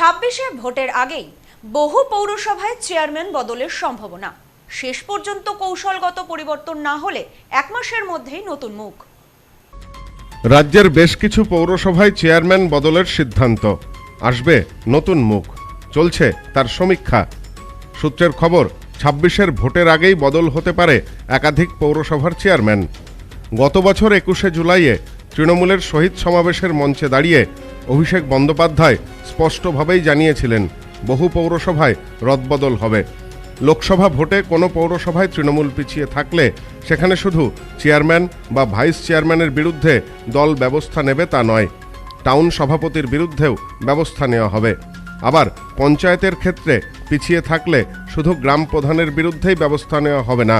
ছাব্বিশে ভোটের আগেই বহু পৌরসভায় চেয়ারম্যান বদলের সম্ভাবনা। শেষ পর্যন্ত কৌশলগত পরিবর্তন না হলে এক মাসের মধ্যেই নতুন মুখ। রাজ্যের বেশ কিছু পৌরসভায় চেয়ারম্যান বদলের সিদ্ধান্ত। আসবে নতুন মুখ। চলছে তার সমীক্ষা। সূত্রের খবর, ছাব্বিশের ভোটের আগেই বদল হতে পারে একাধিক পৌরসভার চেয়ারম্যান। গত বছর একুশে জুলাইয়ে তৃণমূলের শহীদ সমাবেশের মঞ্চে দাঁড়িয়ে অভিষেক বন্দ্যোপাধ্যায় স্পষ্টভাবেই জানিয়েছিলেন, বহু পৌরসভায় রদবদল হবে। লোকসভা ভোটে কোনো পৌরসভায় তৃণমূল পিছিয়ে থাকলে সেখানে শুধু চেয়ারম্যান বা ভাইস চেয়ারম্যানের বিরুদ্ধে দল ব্যবস্থা নেবে তা নয়, টাউন সভাপতির বিরুদ্ধেও ব্যবস্থা নেওয়া হবে। আবার পঞ্চায়েতের ক্ষেত্রে পিছিয়ে থাকলে শুধু গ্রাম প্রধানের বিরুদ্ধেই ব্যবস্থা নেওয়া হবে না,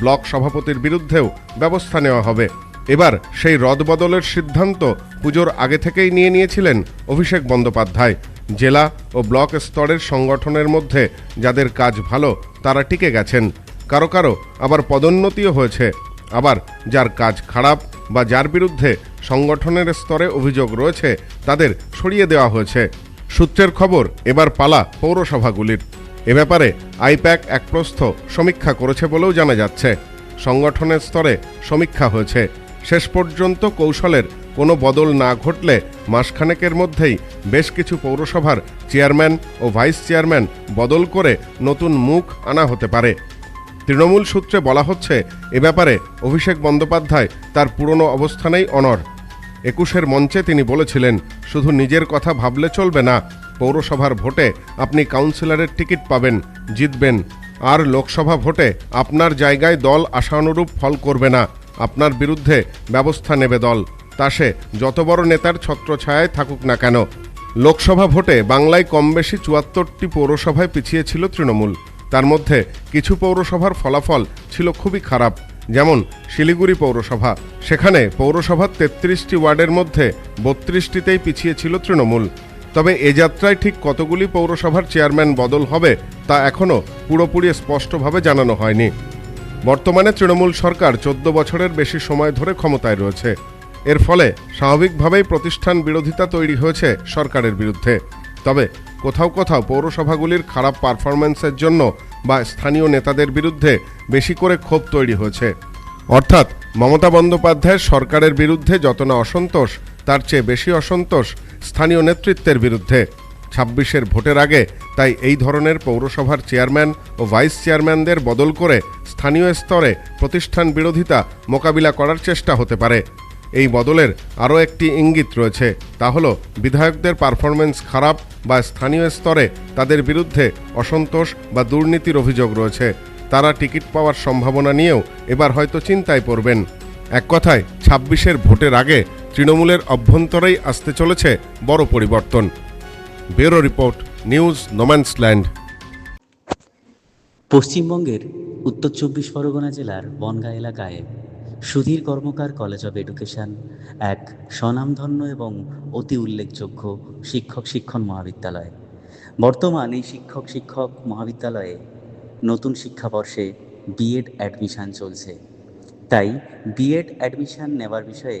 ব্লক সভাপতির বিরুদ্ধেও ব্যবস্থা নেওয়া হবে। এবার সেই রদবদলের সিদ্ধান্ত পুজোর আগে থেকেই নিয়ে নিয়েছিলেন অভিষেক বন্দ্যোপাধ্যায়। জেলা ও ব্লক স্তরের সংগঠনের মধ্যে যাদের কাজ ভালো, তারা টিকে গেছেন। কারও কারও আবার পদোন্নতিও হয়েছে। আবার যার কাজ খারাপ বা যার বিরুদ্ধে সংগঠনের স্তরে অভিযোগ রয়েছে, তাদের সরিয়ে দেওয়া হয়েছে। সূত্রের খবর, এবার পালা পৌরসভাগুলির। এ ব্যাপারে আইপ্যাক এক প্রস্থ সমীক্ষা করেছে বলেও জানা যাচ্ছে। সংগঠনের স্তরে সমীক্ষা হয়েছে। শেষ পর্যন্ত কৌশলের কোনো বদল না ঘটলে মাসখানেকের মধ্যেই বেশ কিছু পৌরসভার চেয়ারম্যান ও ভাইস চেয়ারম্যান বদল করে নতুন মুখ আনা হতে পারে। তৃণমূল সূত্রে বলা হচ্ছে, এ ব্যাপারে অভিষেক বন্দ্যোপাধ্যায় তার পুরনো অবস্থানেই অনর একুশের মঞ্চে তিনি বলেছিলেন, শুধু নিজের কথা ভাবলে চলবে না, পৌরসভার ভোটে আপনি কাউন্সিলরের টিকিট পাবেন, জিতবেন। আর লোকসভা ভোটে আপনার জায়গায় দল আশানুরূপ ফল করবে না। আপনার বিরুদ্ধে ব্যবস্থা নেবে দল। তা সে যত বড় নেতার ছত্রছায়ায় থাকুক না কেন। লোকসভা ভোটে বাংলায় কম বেশি চুয়াত্তরটি পৌরসভায় পিছিয়ে ছিল তৃণমূল। তার মধ্যে কিছু পৌরসভার ফলাফল ছিল খুবই খারাপ, যেমন শিলিগুড়ি পৌরসভা। সেখানে পৌরসভার তেত্রিশটি ওয়ার্ডের মধ্যে বত্রিশটিতেই পিছিয়ে ছিল তৃণমূল। তবে এ যাত্রায় ঠিক কতগুলি পৌরসভার চেয়ারম্যান বদল হবে, তা এখনও পুরোপুরি স্পষ্টভাবে জানানো হয়নি। বর্তমানে তৃণমূল সরকার চোদ্দ বছরের বেশি সময় ধরে ক্ষমতায় রয়েছে। এর ফলে স্বাভাবিকভাবেই প্রতিষ্ঠান বিরোধিতা তৈরি হয়েছে সরকারের বিরুদ্ধে। তবে কোথাও কোথাও পৌরসভাগুলির খারাপ পারফরম্যান্সের জন্য বা স্থানীয় নেতাদের বিরুদ্ধে বেশি করে ক্ষোভ তৈরি হয়েছে। অর্থাৎ মমতা বন্দ্যোপাধ্যায়ের সরকারের বিরুদ্ধে যত না অসন্তোষ তার চেয়ে বেশি অসন্তোষ স্থানীয় নেতৃত্বের বিরুদ্ধে। ছাব্বিশের ভোটের আগে তাই এই ধরনের পৌরসভার চেয়ারম্যান ও ভাইস চেয়ারম্যানদের বদল করে স্থানীয় স্তরে প্রতিষ্ঠান বিরোধিতা মোকাবিলা করার চেষ্টা হতে পারে। এই বদলের আরও একটি ইঙ্গিত রয়েছে, তা হল বিধায়কদের পারফরমেন্স খারাপ বা স্থানীয় স্তরে তাদের বিরুদ্ধে অসন্তোষ বা দুর্নীতির অভিযোগ রয়েছে। তারা টিকিট পাওয়ার সম্ভাবনা নিয়েও এবার হয়তো চিন্তায় পড়বেন। এক কথায়, ছাব্বিশের ভোটের আগে তৃণমূলের অভ্যন্তরেই আসতে চলেছে বড় পরিবর্তন। ব্যুরো রিপোর্ট, নিউজ নোম্যান্সল্যান্ড পশ্চিমবঙ্গের উত্তর চব্বিশ পরগনা জেলার বনগাঁ এলাকায় Sudhir Karmakar college of education এক স্বনামধন্য এবং অতি উল্লেখযোগ্য শিক্ষক শিক্ষণ মহাবিদ্যালয়। বর্তমান এই শিক্ষক শিক্ষক মহাবিদ্যালয়ে নতুন শিক্ষাবর্ষে বিএড অ্যাডমিশন চলছে। তাই বিএড অ্যাডমিশন নেওয়ার বিষয়ে